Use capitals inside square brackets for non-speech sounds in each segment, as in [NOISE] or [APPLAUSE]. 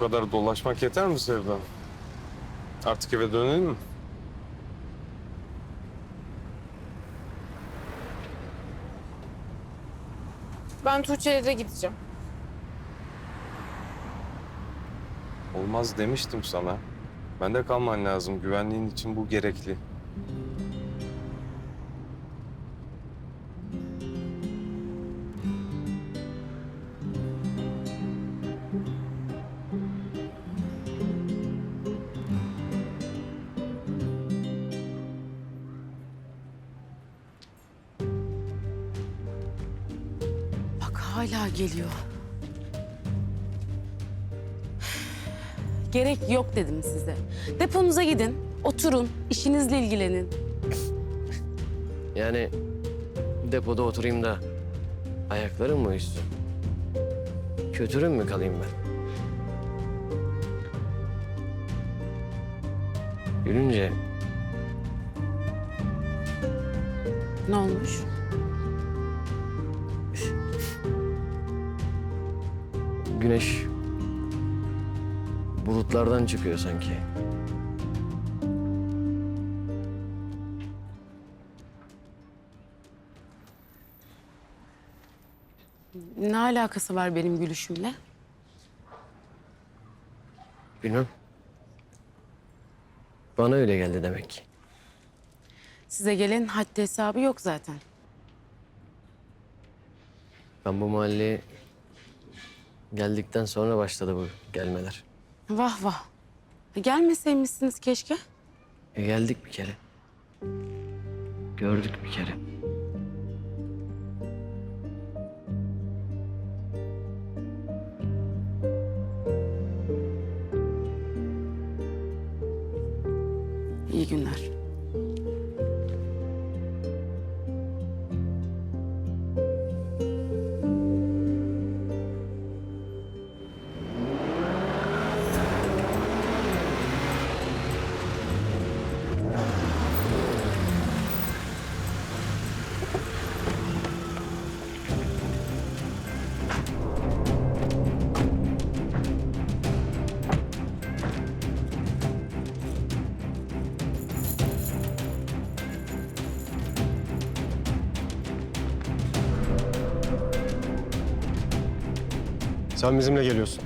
kadar dolaşmak yeter mi Sevda? Artık eve dönelim mi? Ben Tuğçe'ye de gideceğim. Olmaz demiştim sana. Bende kalman lazım. Güvenliğin için bu gerekli. Hala geliyor. Gerek yok dedim size. Deponuza gidin, oturun, işinizle ilgilenin. Yani depoda oturayım da ayaklarım mı üstü? Kötürüm mü kalayım ben? Gülünce Ne olmuş? Güneş bulutlardan çıkıyor sanki. Ne alakası var benim gülüşümle? Bilmem. Bana öyle geldi demek ki. Size gelen haddi hesabı yok zaten. Ben bu mahalleye geldikten sonra başladı bu gelmeler. Vah vah. Gelmeseymişsiniz keşke. E geldik bir kere. Gördük bir kere. İyi günler. Sen bizimle geliyorsun.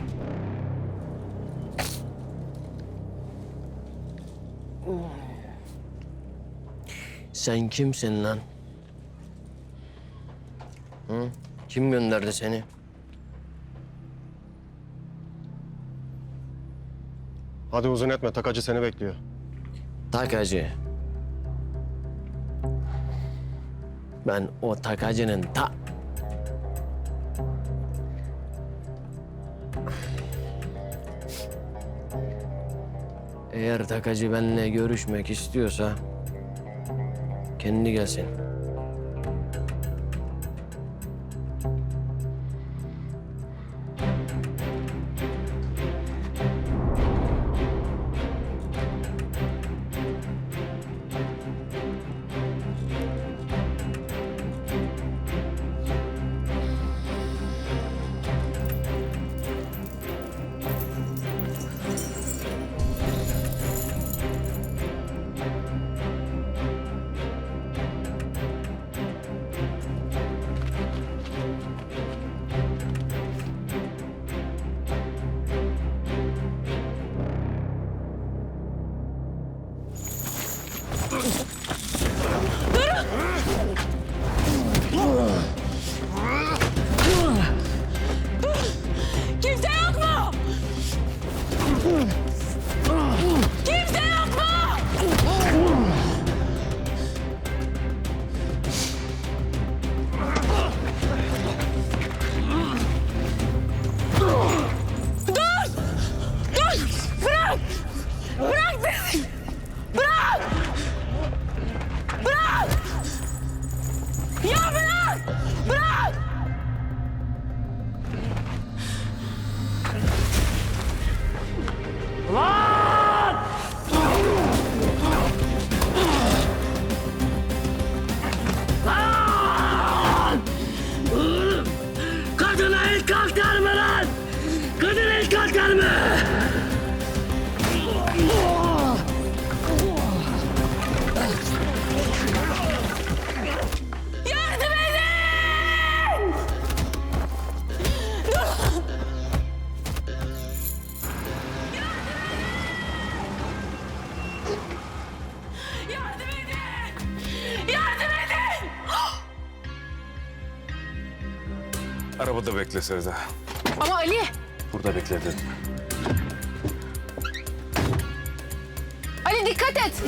Sen kimsin lan? Hı? Kim gönderdi seni? Hadi uzun etme, takacı seni bekliyor. Takacı. Ben o takacının ta... Eğer takacı benimle görüşmek istiyorsa... Kendi gelsin. Hmm. Ölme! Yardım edin! Yardım edin! [GASPS] Yardım edin! [GASPS] Arabada bekle Sevda. Ama Ali! Burada bekle dedim. Ali dikkat et!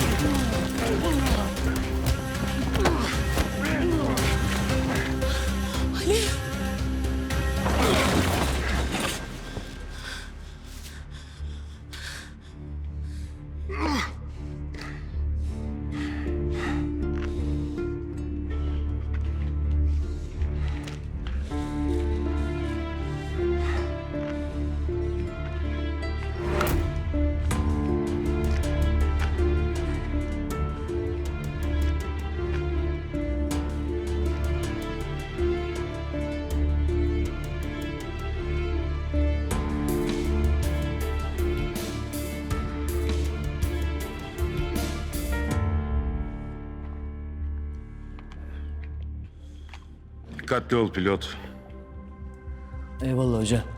Dikkatli ol pilot. Eyvallah hoca.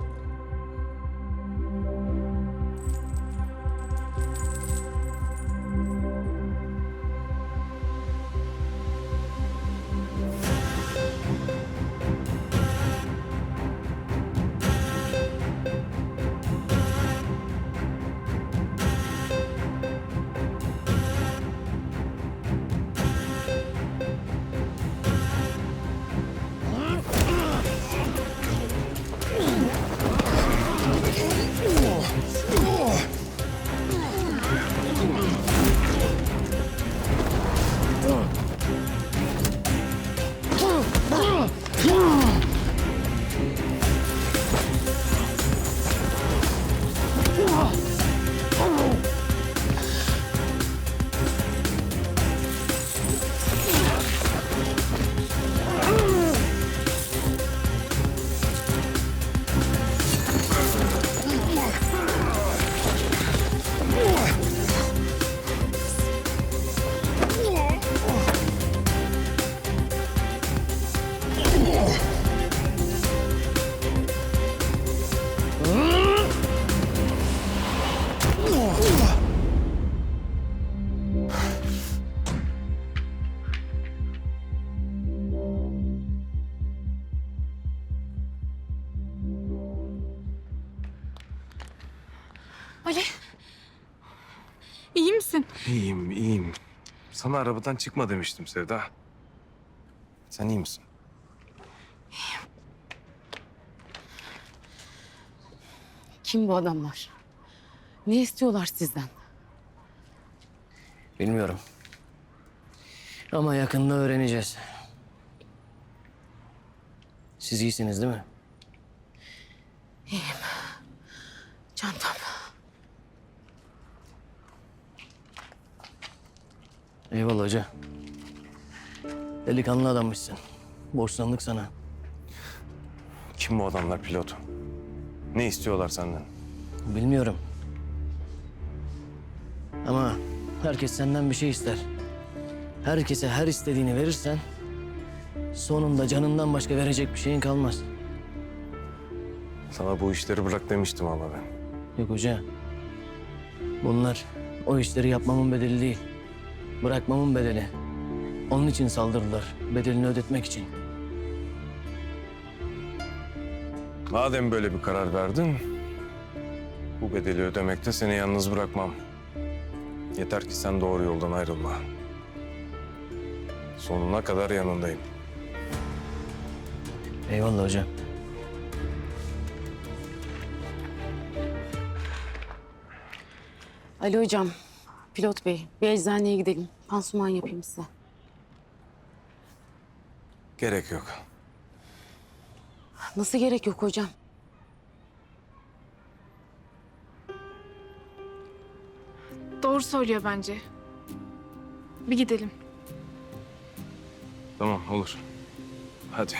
Ali! İyi misin? İyiyim, iyiyim. Sana arabadan çıkma demiştim Sevda. Sen iyi misin? Kim bu adamlar? Ne istiyorlar sizden? Bilmiyorum. Ama yakında öğreneceğiz. Siz iyisiniz değil mi? Çantam. Eyvallah hoca. Delikanlı adammışsın. Borçlandık sana. Kim bu adamlar pilot? Ne istiyorlar senden? Bilmiyorum. Ama herkes senden bir şey ister. Herkese her istediğini verirsen... ...sonunda canından başka verecek bir şeyin kalmaz. Sana bu işleri bırak demiştim ama ben. Yok hoca. Bunlar o işleri yapmamın bedeli değil. Bırakmamın bedeli. Onun için saldırdılar. Bedelini ödetmek için. Madem böyle bir karar verdin... ...bu bedeli ödemekte seni yalnız bırakmam. Yeter ki sen doğru yoldan ayrılma. Sonuna kadar yanındayım. Eyvallah hocam. Ali hocam, pilot bey bir eczaneye gidelim. Pansuman yapayım size. Gerek yok. Nasıl gerek yok hocam? Doğru söylüyor bence. Bir gidelim. Tamam olur. Hadi.